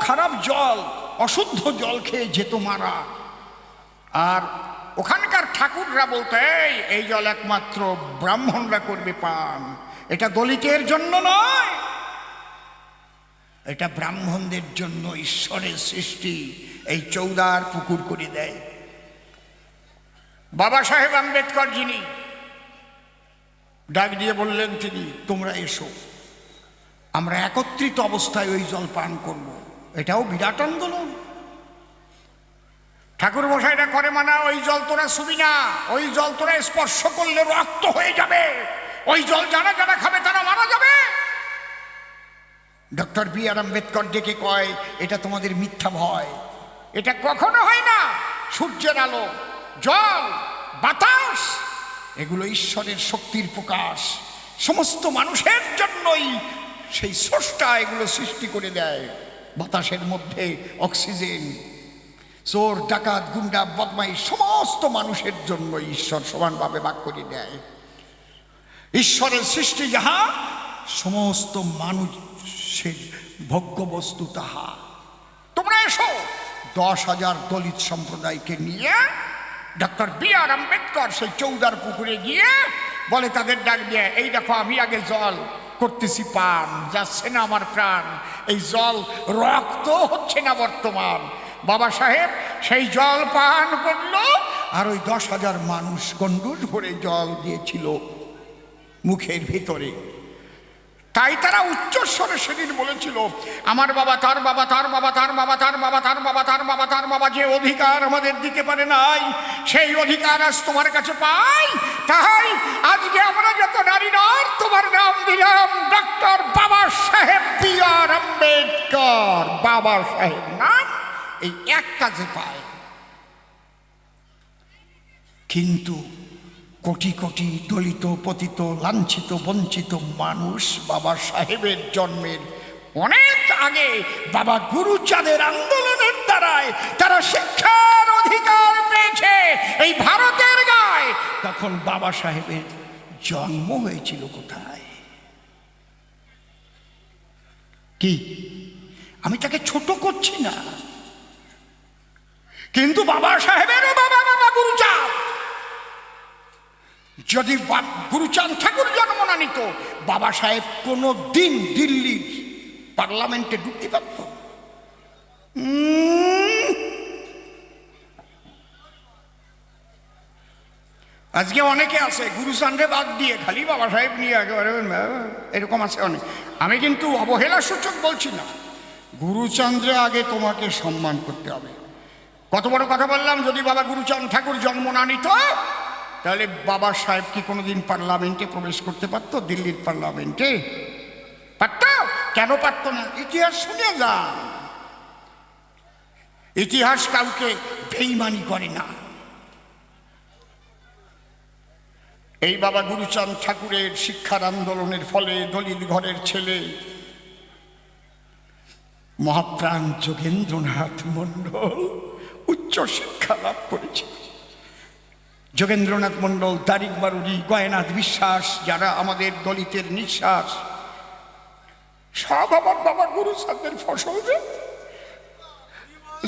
খারাপ জল, অশুদ্ধ জল খেয়ে যেত মারা। আর ওখানকার ঠাকুররা বলতো, এই এই জল একমাত্র ব্রাহ্মণরা করবে পান। এটা দলিতের জন্য নয়। এটা ব্রাহ্মণদের জন্য ঈশ্বরের সৃষ্টি। এই চৌদার পুকুর করে দেয়। বাবা সাহেব আম্বেদকর যিনি ডাক দিয়ে বললেন তিনি, তোমরা এসো। আমরা একত্রিত অবস্থায় ওই জল পান করব। এটাও বিরাট আন্দোলন। ঠাকুর মশাইটা করে মানা ওই জল তোরা শুবি না, ওই জল তোরা স্পর্শ করলে রক্ত হয়ে যাবে। ওই জল যারা যারা খাবে তারা মারা যাবে। ডক্টর বি আর আম্বেদকর ডেকে কয়, এটা তোমাদের মিথ্যা ভয়। এটা কখনো হয় না। সূর্যের আলো, জল, বাতাস, এগুলো ঈশ্বরের শক্তির প্রকাশ। সমস্ত মানুষের জন্যই সেই স্রষ্টা এগুলো সৃষ্টি করে দেয়। বাতাসের মধ্যে অক্সিজেন, চোর, ডাকাত, গুন্ডা বদমাই সমস্ত মানুষের জন্য ঈশ্বর সমানভাবে বাক করে দেয়। ঈশ্বরের সৃষ্টি যাহা, সমস্ত মানুষের ভোগ্য বস্তু তাহা। তোমরা এসো, দশ হাজার দলিত সম্প্রদায়কে নিয়ে ডক্টর বি আর আম্বেদকর সেই চৌদার পুকুরে গিয়ে বলে, তাদের ডাক দিয়ে, এই দেখো, আমি আগে জল করতেছি পান, যাচ্ছে না আমার প্রাণ এই জল রক্ত হচ্ছে না বর্তমান। বাবা সাহেব, সেই জল পান করল, আর ওই দশ হাজার মানুষ গন্ডুস ভরে জল দিয়েছিল মুখের ভিতরে। তাই তারা উচ্চস্বরে সেদিন বলেছিল, আমার বাবা, তার বাবা তার বাবা তার বাবা তার বাবা তার বাবা তার বাবা তার বাবা যে অধিকার আমাদের দিতে পারে নাই, সেই অধিকার আজ তোমার কাছে পাই। তাই আজকে আমরা যত নারী নর তোমার নাম দিলাম ডক্টর বাবা সাহেব বি আর আম্বেদকর। বাবা সাহেব নাম এই এক কাজে পায়। কিন্তু কোটি কোটি দলিত, পতিত, লাঞ্ছিত, বঞ্চিত মানুষ বাবা সাহেবের জন্মের অনেক আগে বাবা গুরুচাঁদের আন্দোলনের দ্বারায় তারা শিক্ষার অধিকার পেয়েছে এই ভারতের গায়ে। তখন বাবা সাহেবের জন্ম হয়েছিল কোথায়? কি? আমি তাকে ছোট করছি না। কিন্তু বাবা সাহেবেরও বাবা বাবা গুরুচাঁদ যদি গুরুচাঁদ ঠাকুর জন্ম না নিত, বাবা সাহেব কোনো দিন দিল্লির পার্লামেন্টে ঢুকতে পারত। আজকে অনেকে আছে, গুরুচাঁদে বাদ দিয়ে খালি বাবা সাহেব নিয়ে একেবারে, এরকম আছে অনেক। আমি কিন্তু অবহেলা সূচক বলছি না। গুরুচন্দ্রে আগে তোমাকে সম্মান করতে হবে। কত বড় কথা বললাম, যদি বাবা গুরুচাঁদ ঠাকুর জন্ম না নিত তাহলে বাবা সাহেব কি কোনোদিন পার্লামেন্টে প্রবেশ করতে পারতো? দিল্লির পার্লামেন্টে? পারত? কেন পারত না? ইতিহাস শুনে যান। ইতিহাস কাউকে বেইমানি করে না। এই বাবা গুরুচাঁদ ঠাকুরের শিক্ষার আন্দোলনের ফলে দলিত ঘরের ছেলে মহাপ্রাণ যোগেন্দ্রনাথ মণ্ডল উচ্চ শিক্ষা লাভ করেছে। যোগেন্দ্রনাথ মণ্ডল, তারিক বারুরি গয়নাথ বিশ্বাস, যারা আমাদের দলিতের নিঃশ্বাস। সব আমার বাবা গুরুচাঁদের ফসল রে।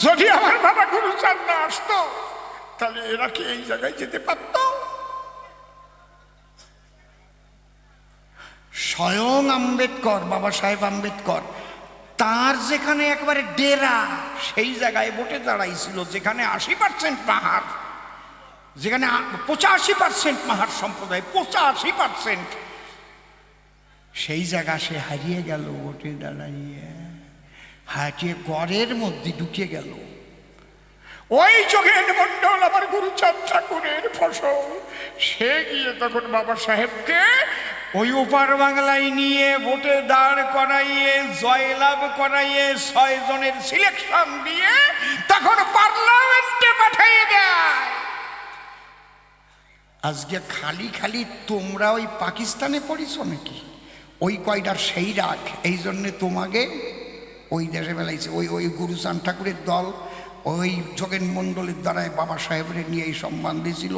যদি আমার বাবা গুরুচাঁদ না আসতো, তাহলে এরা কি এই জায়গায় যেতে পারত? স্বয়ং আম্বেদকর, বাবা সাহেব আম্বেদকর, তার যেখানে একবারে ডেরা, সেই জায়গায় ভোটে দাঁড়াইছিল, যেখানে আশি পার্সেন্ট পাহাড়। যেখানে পঁচাশি পার্সেন্ট পাহাড় সম্প্রদায়, পঁচাশি পার্সেন্ট সেই জায়গা সে হারিয়ে গেল ভোটে দাঁড়াইয়ে। হাঁটিয়ে গড়ের মধ্যে ঢুকে গেল। ওই যোগেন মন্ডল আমার গুরুচাঁদ ঠাকুরের ফসল। সে গিয়ে তখন বাবা সাহেবকে ওই ওপার বাংলায় নিয়ে ভোটে দাঁড় করাইয়ে, জয়লাভ করাইয়ে, ছয় জনের সিলেকশন দিয়ে তখন পার্লামেন্টে পাঠাইয়ে দেয়। আজকে খালি খালি তোমরা ওই পাকিস্তানে পড়িছ নাকি? ওই কয়টার সেই রাগ, এই জন্যে তোমাকে ওই দেশে বেলাইছে ওই ওই গুরুচান ঠাকুরের দল, ওই যোগেন মণ্ডলের দ্বারায় বাবা সাহেবের নিয়ে এই সম্মান দিয়েছিল।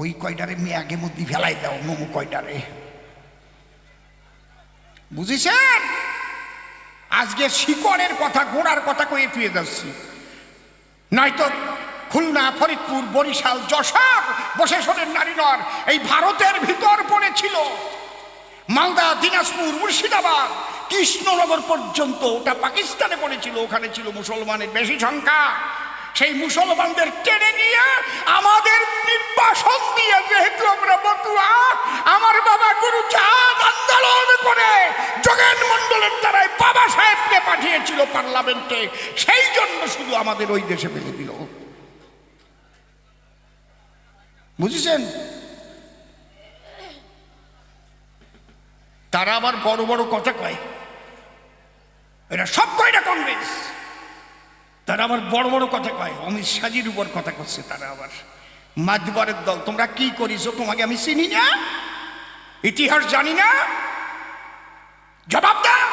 ওই কয়টারে মেয়ে আগে মধ্যে ফেলাই দাও, নমু কয়টারে বুঝেছেন? আজকে শিকড়ের কথা গোড়ার কথা কয়ে তুই যাচ্ছি। নয়তো খুলনা, ফরিদপুর, বরিশাল, যশোর, বসেশ্বরের নারীনর এই ভারতের ভিতর পড়েছিল। মালদা, দিনাজপুর, মুর্শিদাবাদ, কৃষ্ণনগর পর্যন্ত ওটা পাকিস্তানে পড়েছিল, ওখানে ছিল মুসলমানের বেশি সংখ্যা। সেই মুসলমানদের টেনে নিয়ে আমাদের নির্বাসন দিয়ে যেহেতু আমরা বতুয়া আমার বাবা গুরু চাঁদ আন্দোলন করে যোগেন মন্ডলের দ্বারাই বাবা সাহেবকে পাঠিয়েছিল পার্লামেন্টে, সেই জন্য শুধু আমাদের ওই দেশে ফেলে দিল। বুঝেছেন? তারা আবার বড় বড় কথা কয়। এরা সব কয়টা কংগ্রেস। তারা আবার বড় বড় কথা কয়। অমিত শাহজির উপর কথা করছে তারা আবার। মাতবরের দল, তোমরা কি করিছো? তোমাকে আমি চিনি না। ইতিহাস জানি না। জবাব দাও।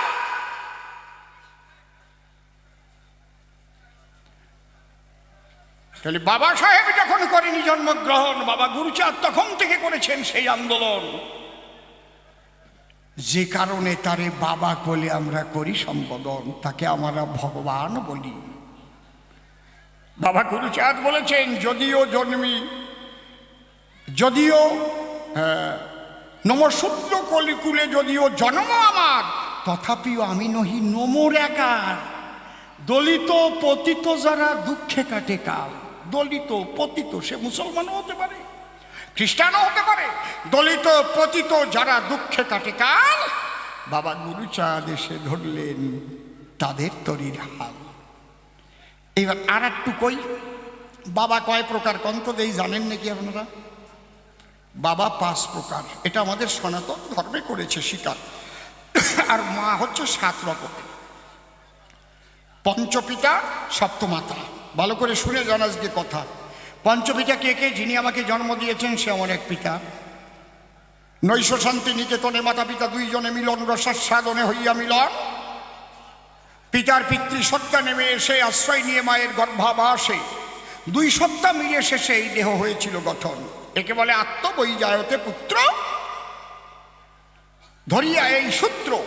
তাহলে বাবা সাহেব যখন করেনি জন্মগ্রহণ বাবা গুরুচাঁদ তখন থেকে করেছেন সেই আন্দোলন। যে কারণে তারে বাবা বলে আমরা করি সম্বোধন তাকে আমরা ভগবান বলি। বাবা গুরুচাঁদ বলেছেন যদিও জন্মি যদিও হ্যাঁ, নমশূদ্র কলিকুলে যদিও জন্ম আমার তথাপিও আমি নহি নমর একার। দলিত পতিত যারা দুঃখে কাটে কাল। দলিত, পতিত, সে মুসলমানও হতে পারে, খ্রিস্টানও হতে পারে। দলিত, পতিত যারা দুঃখে কাটে কাল, বাবা গুরুচাঁদ এসে ধরলেন তাদের তরির হাল। এবার আর একটু কই, বাবা কয় প্রকার কন্ত দেই, জানেন নাকি আপনারা? বাবা পাঁচ প্রকার, এটা আমাদের সনাতন ধর্মে করেছে স্বীকার আর মা হচ্ছে সাত রকমের পঞ্চপিতা, সপ্তমাতা। ভালো করে শুনে যান আজকে কথা। পঞ্চপিতা কে কে, যিনি আমাকে জন্ম দিয়েছেন, সে আমার এক পিতা। নৈশ শান্তি নিকেতনে মাতা পিতা দুইজনে মিলন রসার সাধনে হইয়া মিলন। পিতার পিতৃ সত্তা নেমে এসে আশ্রয় নিয়ে মায়ের গর্ভাবাসে দুই সত্তা মিলে শেষে এই দেহ হয়েছিল গঠন। একে বলে আত্মবৈজায়তে পুত্র। ধরিয়া এই সূত্র।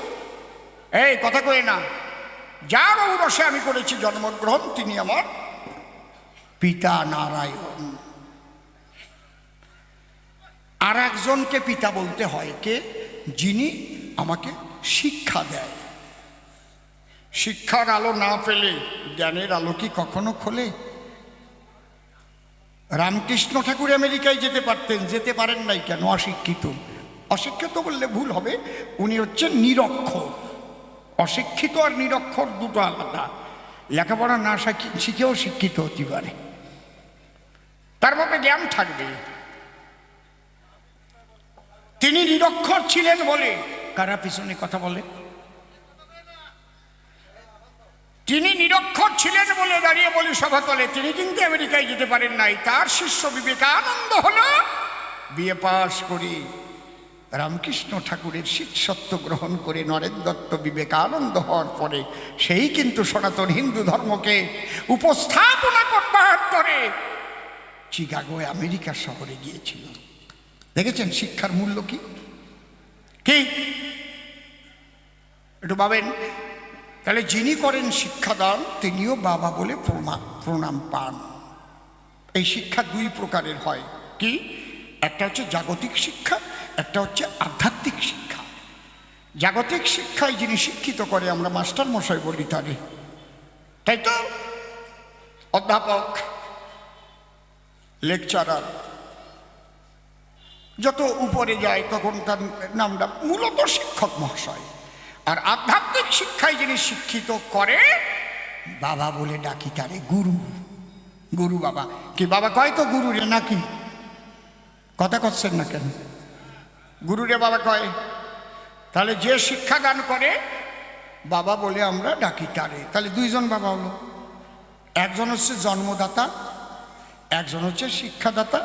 এই কথা কয়ে না। যার ঔরসে আমি করেছি জন্মগ্রহণ, তিনি আমার পিতা নারায়ণ। আর একজনকে পিতা বলতে হয় কে? যিনি আমাকে শিক্ষা দেয়। শিক্ষার আলো না পেলে, জ্ঞানের আলো কি কখনো খোলে? রামকৃষ্ণ ঠাকুর আমেরিকায় যেতে পারতেন, যেতে পারেন নাই কেন? অশিক্ষিত। অশিক্ষিত বললে ভুল হবে। উনি হচ্ছেন নিরক্ষর। অশিক্ষিত আর নিরক্ষর দুটো আলাদা। লেখাপড়া না শিখি- শিখেও শিক্ষিত হতে পারে। তার মধ্যে জ্ঞান থাকবে। তিনি নিরক্ষর ছিলেন বলে কারা পিছনে কথা বলে? তিনি নিরক্ষর ছিলেন বলে দাঁড়িয়ে বলি সভাতলে তিনি কিন্তু আমেরিকায় যেতে পারেন নাই। তার শিষ্য বিবেকানন্দ হলো বিয়ে পাশ করে। রামকৃষ্ণ ঠাকুরের শিষ্যত্ব গ্রহণ করে নরেন দত্ত বিবেকানন্দ হওয়ার পরে সেই কিন্তু সনাতন হিন্দু ধর্মকে উপস্থাপনা করবার করে চিকাগোয় আমেরিকা শহরে গিয়েছিল। দেখেছেন শিক্ষার মূল্য কি? একটু ভাবেন। তাহলে যিনি করেন শিক্ষাদান, তিনিও বাবা বলে প্রণাম পান। এই শিক্ষা দুই প্রকারের হয়। কি? একটা হচ্ছে জাগতিক শিক্ষা, একটা হচ্ছে আধ্যাত্মিক শিক্ষা। জাগতিক শিক্ষায় যিনি শিক্ষিত করে, আমরা মাস্টার মশাই বলি তারে। তাই তো? অধ্যাপক। লেকচারার যত উপরে যায় তখন তার নামটা মূলত শিক্ষক মহাশয়। আর আধ্যাত্মিক শিক্ষায় যিনি শিক্ষিত করে, বাবা বলে ডাকি তারে গুরু। গুরু বাবা। কি বাবা কয় তো গুরু রে নাকি? কথা করছেন না কেন? গুরু রে বাবা কয়, তাহলে যে শিক্ষা শিক্ষাদান করে, বাবা বলে আমরা ডাকি তারে। তাহলে দুইজন বাবা হলো। একজন হচ্ছে জন্মদাতা একজন হচ্ছে শিক্ষাদাতা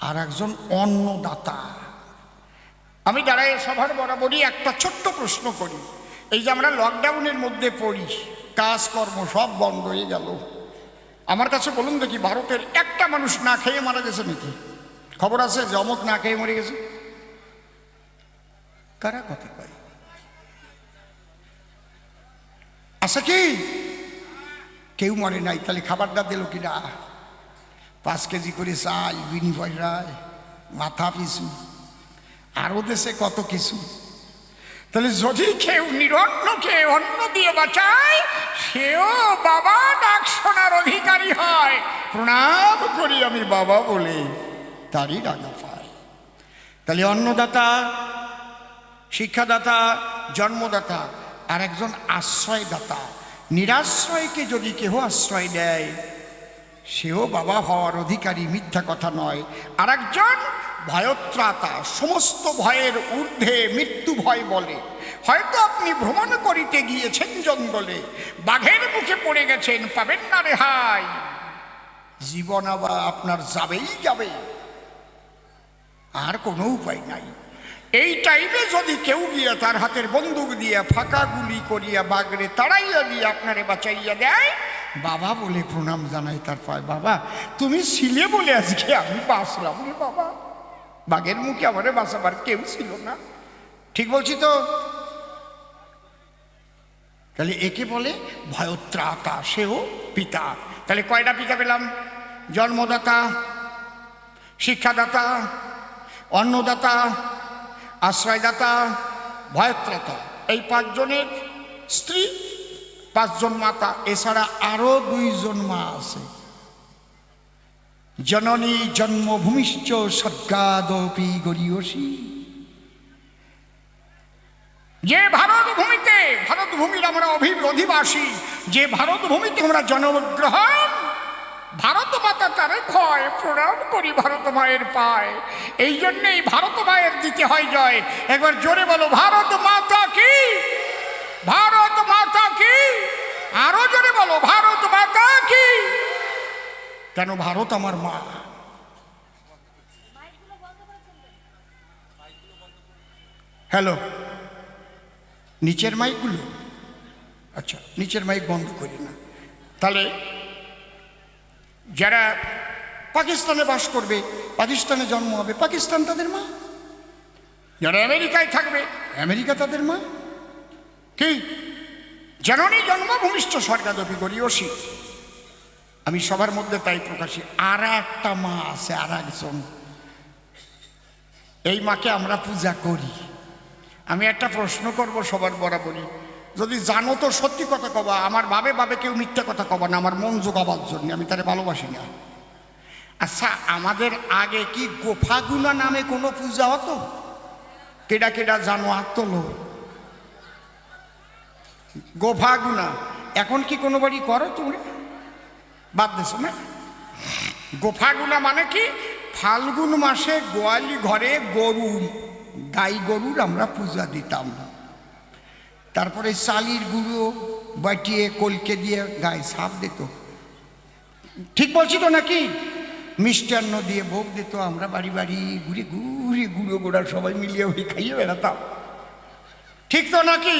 আর একজন অন্নদাতা। আমি দাঁড়াই সভার বরাবরই একটা ছোট্ট প্রশ্ন করি, এই যে আমরা লকডাউনের মধ্যে পড়ি, কাজকর্ম সব বন্ধ হয়ে গেল। আমার কাছে বলুন দেখি, ভারতের একটা মানুষ না খেয়ে মারা গেছে নাকি? খবর আছে যে অমুক না খেয়ে মরে গেছে? কারা কথা কয়? আচ্ছা কি? কেউ মরে নাই, তাহলে খাবারটা দিল কিনা? পাঁচ কেজি করে চাল বিনিময় রায় মাথা পিছু। আরও দেশে কত কিছু। তাহলে যদি কেউ নিরন্ন নিরন্নকে অন্ন দিয়ে বাঁচায়, সেও বাবা ডাক শোনার অধিকারী হয়। প্রণাম করি আমি বাবা বলে তারই রাগা পায়। তাহলে অন্নদাতা, শিক্ষাদাতা, জন্মদাতা আর একজন আশ্রয়দাতা, নিরাশ্রয়কে যদি কেহ আশ্রয় দেয় সেও বাবা হওয়ার অধিকারী মিথ্যা কথা নয়। আর একজন ভয়ত্রাতা, সমস্ত ভয়ের ঊর্ধ্বে মৃত্যু ভয় বলে। হয়তো আপনি ভ্রমণ করিতে গিয়েছেন জঙ্গলে, বাঘের মুখে পড়ে গেছেন, পাবেন না রেহাই। জীবন আবার আপনার যাবেই যাবে। আর কোনো উপায় নাই। এই টাইমে যদি কেউ গিয়ে তার হাতের বন্দুক দিয়া ফাঁকা গুলি করিয়া বাগড়ে তাড়াইয়া দিয়ে আপনারে বাঁচাইয়া দেয়, বাবা বলে প্রণাম জানাই তার পায়। বাবা, তুমি ছিলে বলে আজকে আমি বাঁচলাম রে বাবা। বাঘের মুখে আমারে বাঁচাবার কেউ ছিল না। ঠিক বলছি তো? তাহলে একে বলে ভয়ত্রাতা, সেও পিতা। তাহলে কয়টা পিতা পেলাম? জন্মদাতা, শিক্ষাদাতা, অন্নদাতা আশ্রয়দাতা, ভয়ত্রাতা। এই পাঁচজনের স্ত্রী, পাঁচজন মাতা, এছাড়া আরও দুইজন মা আছে। জননী জন্মভূমিশ্চ সদ্গাদপি গরিয়সী। যে ভারত ভূমিতে ভারত ভূমির আমরা অধিবাসী যে ভারত ভূমিতে আমরা জন্মগ্রহণ, ভারত মাতা তারে ক্ষয় প্রণাম করি ভারত মায়ের পায়। এই জন্যেই ভারত মায়ের দিতে হয় জয়। একবার জোরে বলো, ভারত মাতা কি? ভারত মাতা কি? আরও জোরে বলো, ভারত মাতা কি? কেন ভারত আমার মা? হ্যালো, নিচের মাইকগুলো? আচ্ছা নিচের মাইক বন্ধ করি না। তাহলে যারা পাকিস্তানে বাস করবে, পাকিস্তানে জন্ম হবে, পাকিস্তান তাদের মা। যারা আমেরিকায় থাকবে, আমেরিকা তাদের মা। কি? জননী জন্মভূমিষ্ঠ স্বর্গাদপি করি অসি আমি সবার মধ্যে তাই প্রকাশী আর একটা মা আছে আর একজন এই মাকে আমরা পূজা করি। আমি একটা প্রশ্ন করব সবার বরাবরই। যদি জানো তো সত্যি কথা কবা, আমার বাবে বাবে কেউ মিথ্যা কথা কবা না, আমার মন জোগাবার জন্য, আমি তারে ভালোবাসি না। আচ্ছা আমাদের আগে কি গোফাগুনা নামে কোনো পূজা হতো? কেডা কেডা জানো হাত তোলো গোফাগুনা, এখন কি কোনো বাড়ি করো তোমরা? বাদ দেছো না? গোফাগুনা মানে কি? ফাল্গুন মাসে গোয়ালি ঘরে গরু, গাই গরুর আমরা পূজা দিতাম। তারপরে চালির গুঁড়ো বাটিয়ে কলকে দিয়ে গায়ে সাপ দিত। ঠিক বলছি তো নাকি? মিষ্টান্ন দিয়ে ভোগ দিত, আমরা বাড়ি বাড়ি ঘুরে ঘুরে গুঁড়ো গোড়া সবাই মিলিয়ে ওই খাইয়ে বেড়াতাম। ঠিক তো নাকি?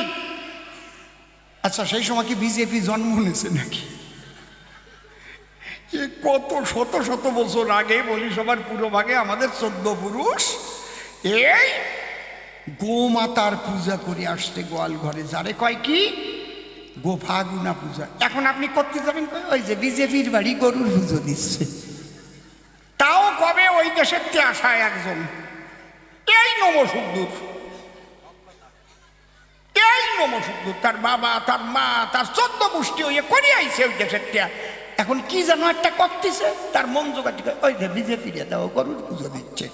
আচ্ছা সেই সময় কি বিজেপি জন্ম নিয়েছে নাকি? এ কত শত শত বছর আগে বলি সবার পুরো ভাগে আমাদের চোদ্দ পুরুষ, এই গোমাতার পূজা করে আসছে গোয়াল ঘরে যারে কয় কি? গোফাগুনা পূজা। এখন আপনি করতে যাবেন ওই যে বিজেপির বাড়ি গরুর পুজো দিচ্ছে। তাও কবে ওই দেশের আসায় একজন? এই নমসুদ্দুর এই নমসুদ্দুর তার বাবা, তার মা, তার চোদ্দ গোষ্ঠী হইয়ে করে আইছে ওই দেশের তে এখন কি যেন একটা করতেছে? তার মন জোগাড় ওই যে বিজেপির দাও, গরুর পুজো দিচ্ছে!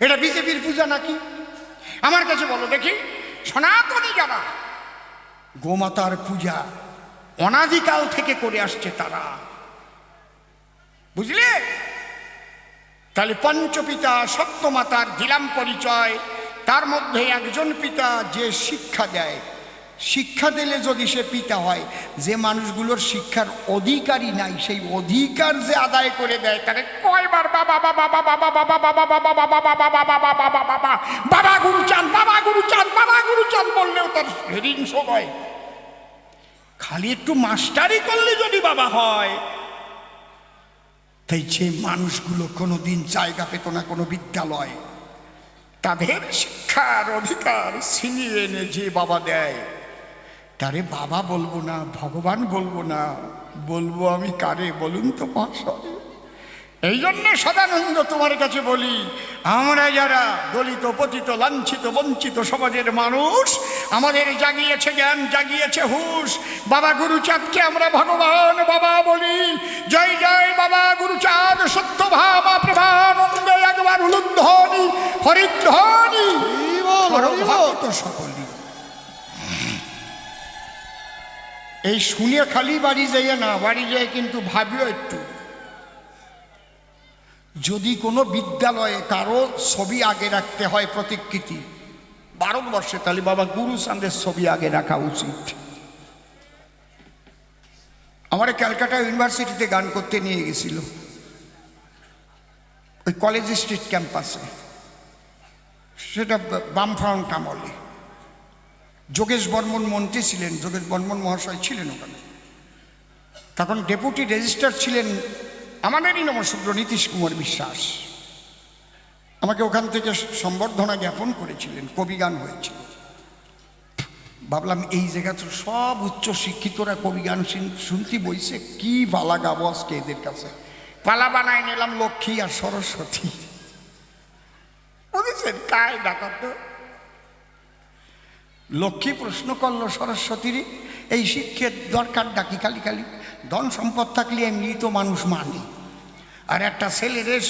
এটা বিজেপির পূজা নাকি? আমার কাছে বলো দেখি। সনাতনী যারা, গোমাতার পূজা অনাদিকাল থেকে করে আসছে তারা। বুঝলে? তাহলে পঞ্চপিতা, সপ্তমাতার দিলাম পরিচয়, তার মধ্যে একজন পিতা যে শিক্ষা দেয়। শিক্ষা দিলে যদি সে পিতা হয় যে মানুষগুলোর শিক্ষার অধিকারী নাই সেই অধিকার যে আদায় করে দেয় তারে কয়বার বাবা বাবা বাবা বাবা বাবা বাবা বাবা বাবা বাবা বাবা বাবা বাবা বাবা গুরু চান বাবা গুরু চান বাবা গুরু চান বললেও তার ঋণ হয় খালি একটু মাস্টারি করলে যদি বাবা হয় তাই যে মানুষগুলো কোনো দিন জায়গা পেত না কোনো বিদ্যালয় তাদের শিক্ষার অধিকার ছিনিয়ে এনে যে বাবা দেয় তারে বাবা বলব না ভগবান বলব না বলব আমি কারে বলুন তো মহাশয়। এই জন্য সদানন্দ তোমার কাছে বলি আমরা যারা দলিত পতিত লাঞ্ছিত বঞ্চিত সমাজের মানুষ আমাদের জাগিয়েছে জ্ঞান জাগিয়েছে হুশ। বাবা গুরুচাঁদকে আমরা ভগবান বাবা বলি। জয় জয় বাবা গুরুচাঁদ সত্য ভাবা প্রভানন্দে একবার উলুধ্বনি হরিধ্বনি। সর্বভক্ত এই শুনে খালি বাড়ি যাইয়ে না বাড়ি যায় কিন্তু ভাবিও একটু। যদি কোনো বিদ্যালয়ে কারও ছবি আগে রাখতে হয় প্রতিকৃতি ভারতবর্ষে তাহলে বাবা গুরু চাঁদের ছবি আগে রাখা উচিত। আমার ক্যালকাটা ইউনিভার্সিটিতে গান করতে নিয়ে গেছিল। ওই কলেজ স্ট্রিট ক্যাম্পাসে। সেটা বামফ্রন্ট আমলে। যোগেশ বর্মন মন্ত্রী ছিলেন, যোগেশ বর্মন মহাশয় ছিলেন ওখানে। তখন ডেপুটি রেজিস্ট্রার ছিলেন আমাদেরই নমশূদ্র নীতিশ কুমার বিশ্বাস। আমাকে ওখান থেকে সম্বর্ধনা জ্ঞাপন করেছিলেন, কবিগান হয়েছিল। ভাবলাম এই জায়গা তো সব উচ্চ শিক্ষিতরা কবিগান শুনতে বইছে, কি পালা গাবো আজকে এদের কাছে। পালা বানায় নিলাম লক্ষ্মী আর সরস্বতী। বুঝেছেন? কায় ডাকাত? লক্ষ্মী প্রশ্ন করল সরস্বতীর, এই শিক্ষের দরকার ডাকি খালি খালি? ধন সম্পদ থাকলে এমনি তো মানুষ মানে। আর একটা ছেলেরে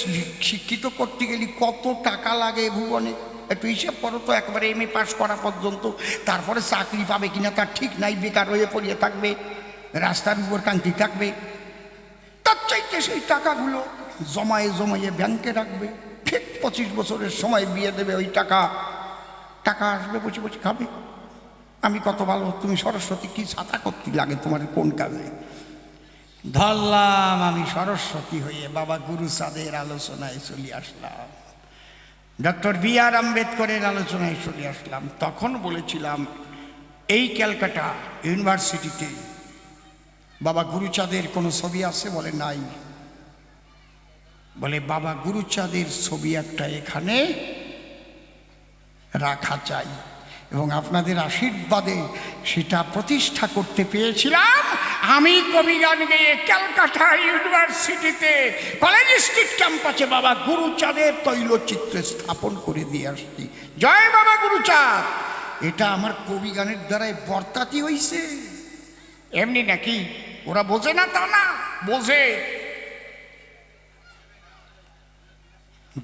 শিক্ষিত করতে গেলে কত টাকা লাগে ভুবনে? একটু হিসেব করো তো, একবারে এম এ পাস করা পর্যন্ত। তারপরে চাকরি পাবে কিনা তার ঠিক নাই, বেকার হয়ে পড়িয়ে থাকবে। রাস্তার উপর কান্তি থাকবে। তার চাইতে সেই টাকাগুলো জমায়ে জমায়ে ব্যাংকে রাখবে। ঠিক পঁচিশ বছরের সময় বিয়ে দেবে ওই টাকা। টাকা আসবে, বসে বসে খাবে। আমি কত ভালো, তুমি সরস্বতী, কি ছাতা করতে লাগে তোমার কোন কাজে? ধরলাম আমি সরস্বতী হয়ে বাবা গুরু সাদের আলোচনায় চলে আসলাম। ডক্টর বি আর আম্বেদকরের আলোচনায় চলে আসলাম। তখন বলেছিলাম, এই ক্যালকাটা ইউনিভার্সিটিতে বাবা গুরুচাঁদের কোনো ছবি আছে বলে? নাই। বলে, বাবা গুরুচাঁদের ছবি একটা এখানে রাখা চাই। এবং আপনাদের আশীর্বাদে সেটা প্রতিষ্ঠা করতে পেরেছিলাম। আমি কবি গান গেয়ে ক্যালকাটা ইউনিভার্সিটিতে কলেজ স্ট্রিট ক্যাম্পাসে বাবা গুরুচাঁদের তৈলচিত্র স্থাপন করে দিয়ে আসছি। জয় বাবা গুরুচাঁদ। এটা আমার কবি গানের দ্বারাই বর্তাতি হইছে। এমনি নাকি? ওরা বোঝে না তা না, বোঝে।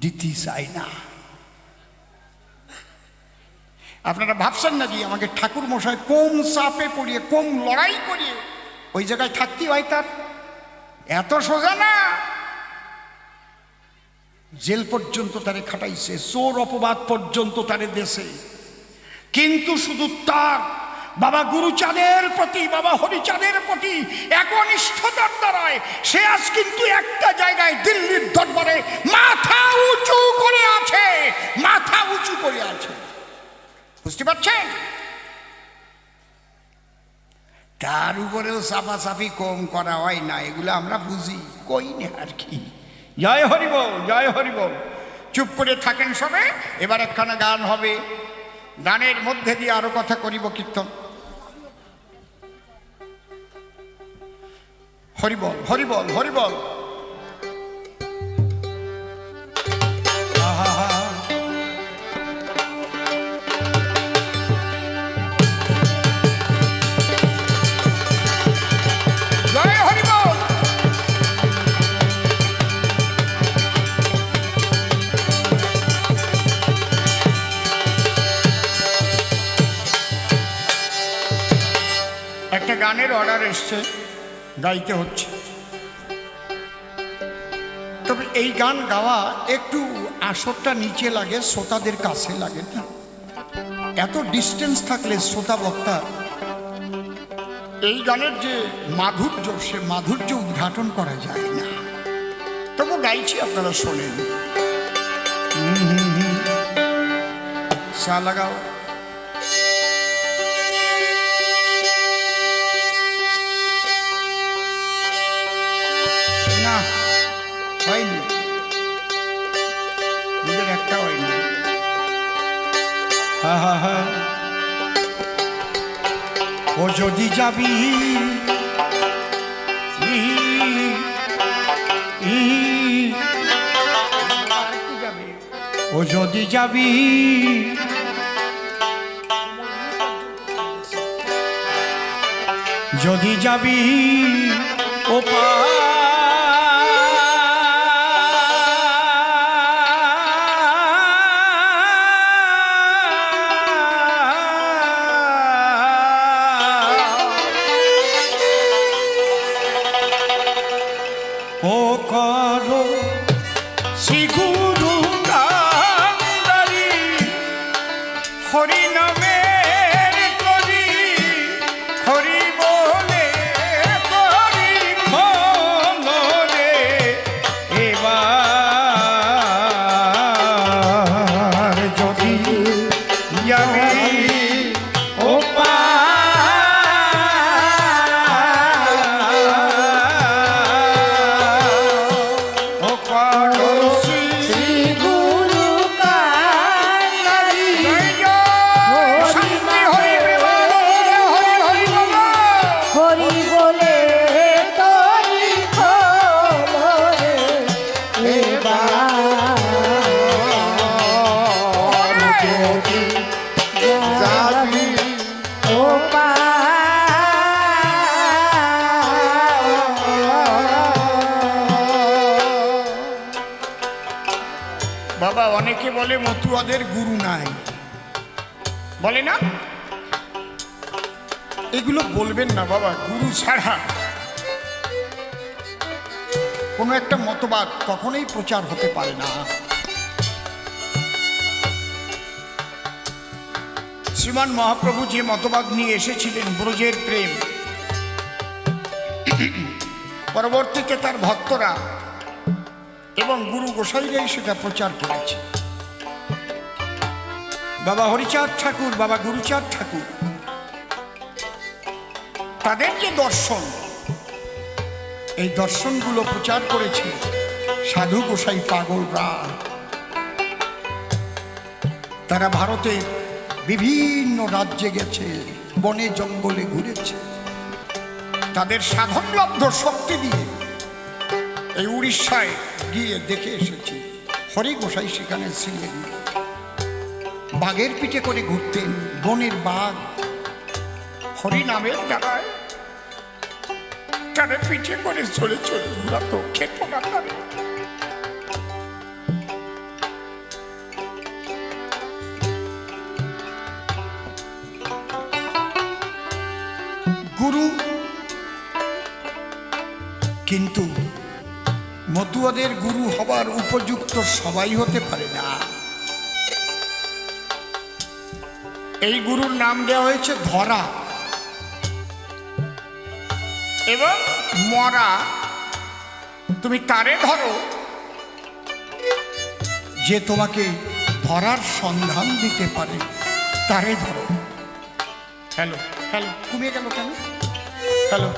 দিতে চাই না আপনারা ভাবছেন না যে আমাকে ঠাকুর মশাই কম চাপে পড়িয়ে কম লড়াই করিয়ে ওই জায়গায় থাকতে হয় তার? এত সোজা না। জেল পর্যন্ত তারে খাটাইছে, চোর অপবাদ পর্যন্ত তারে দেশে কিন্তু শুধু তার, বাবা গুরুচাঁদের প্রতি, বাবা হরিচাঁদের প্রতি একনিষ্ঠতার দ্বারায় সে আজ কিন্তু একটা জায়গায় দিল্লির দরবারে মাথা উঁচু করে আছে, মাথা উঁচু করে আছে। বুঝতে পারছেন? তার উপরেও সাফাসাফি কম করা হয় না, এগুলো আমরা বুঝি, কই না আর কি। জয় হরিবল জয় হরিবল চুপ করে থাকেন সবে, এবার একখানা গান হবে। গানের মধ্যে দিয়ে আরও কথা করিব কীর্তন। হরিবল হরিবল হরিবল গানের অর্ডার এসছে, গাইতে হচ্ছে। তবে এই গান গাওয়া একটু আসরটা নিচে লাগে, শ্রোতাদের কাছে লাগে না। এত ডিস্টেন্স থাকলে শ্রোতা বক্তা, এই গানের যে মাধুর্য, সে মাধুর্য উদ্ঘাটন করা যায় না। তবু গাইছি, আপনারা শোনেন। সা লাগাও। একটা হ্যাঁ হ্যাঁ হ্যাঁ ও যদি যাবি ও যদি যাবি যদি যাবি ও ও বলে মতুয়াদের গুরু নাই। বলে না? এগুলো বলবেন না বাবা, গুরু ছাড়া। কোনো একটা মতবাদ কখনোই প্রচার হতে পারে না। শ্রীমান মহাপ্রভু যে মতবাদ নিয়ে এসেছিলেন ব্রজের প্রেম, পরবর্তীতে তার ভক্তরা এবং গুরু গোসাইরাই সেটা প্রচার করেছে। বাবা হরিচাঁদ ঠাকুর, বাবা গুরুচাঁদ ঠাকুর। তাদের যে দর্শন, এই দর্শনগুলো প্রচার করেছে সাধু গোসাই পাগলরা তারা ভারতের বিভিন্ন রাজ্যে গেছে, বনে জঙ্গলে ঘুরেছে। তাদের সাধনলব্ধ শক্তি দিয়ে এই উড়িষ্যায় গিয়ে দেখে এসেছি। হরি গোসাই সেখানে ছিলেন। বাঘের পিঠে করে ঘুরতেন বনের বাঘ হরি নামের দ্বারায় তারা পিঠে করে চলে চলে ঘুরাতো খেত না। গুরু, কিন্তু মতুয়াদের গুরু হবার উপযুক্ত সবাই হতে পারে না এই গুরুর নাম দেওয়া হয়েছে ধরা। এবং মরা তুমি কারে ধরো? যে তোমাকে ধরার সন্ধান দিতে পারে তারে ধরো। হ্যালো হ্যালো তুমি গেল কেন? হ্যালো